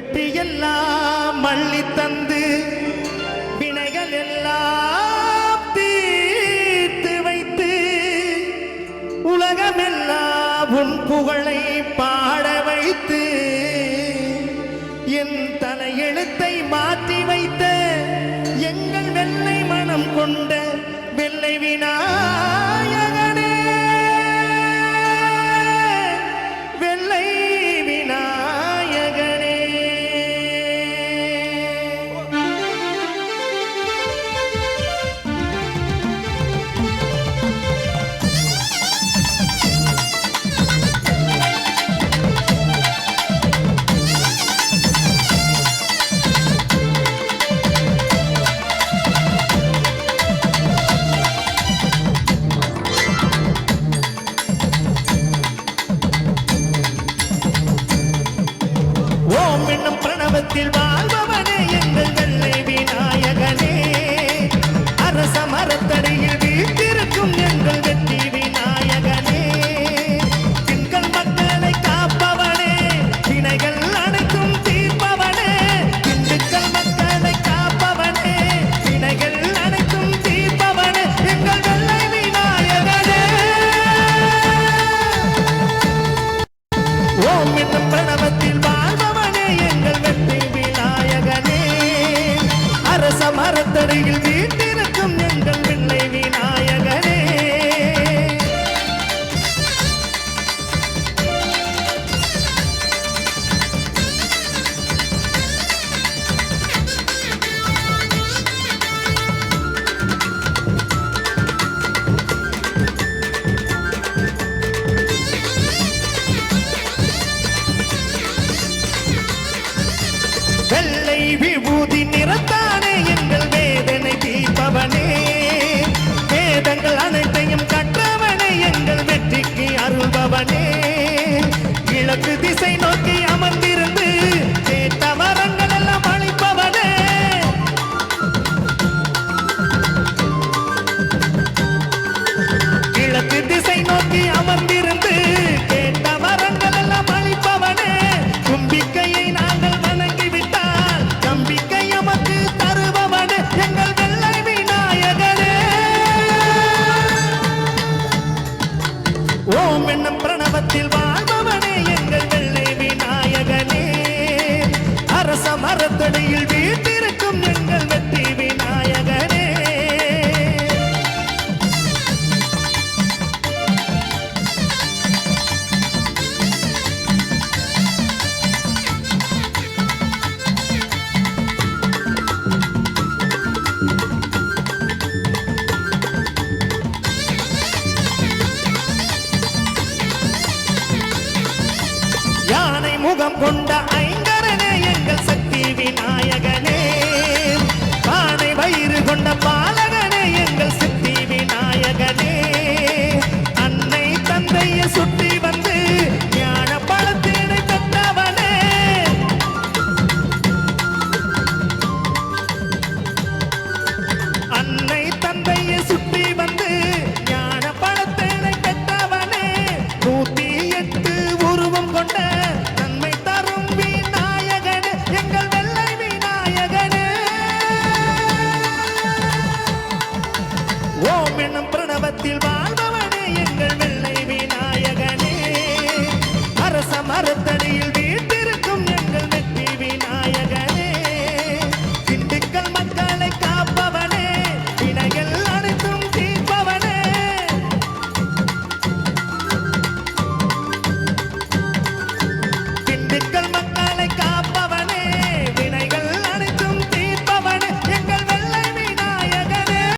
வெற்றி எல்லாம் மல்லி தந்து வினைகள் எல்லாம் தீர்த்து வைத்து உலகமெல்லாம் உன் புகழை பாட வைத்து என் தலையெழுத்தை மாற்றி வைத்த எங்கள் வெள்ளை மனம் கொண்ட வெள்ளை வினா பிரணவத்தில் நடையில் வீட்டிருக்கும் எங்கள் பிள்ளை விநாயகனே வெள்ளை விபூதி நிறத்தான் ஓம் எண்ணம் பிரணவத்தில் வாழ்பவனே எங்கள் வெள்ளை விநாயகனே அரச மரத்தடியில் வீட்டிருக்கும் எங்கள் యుగం కొండ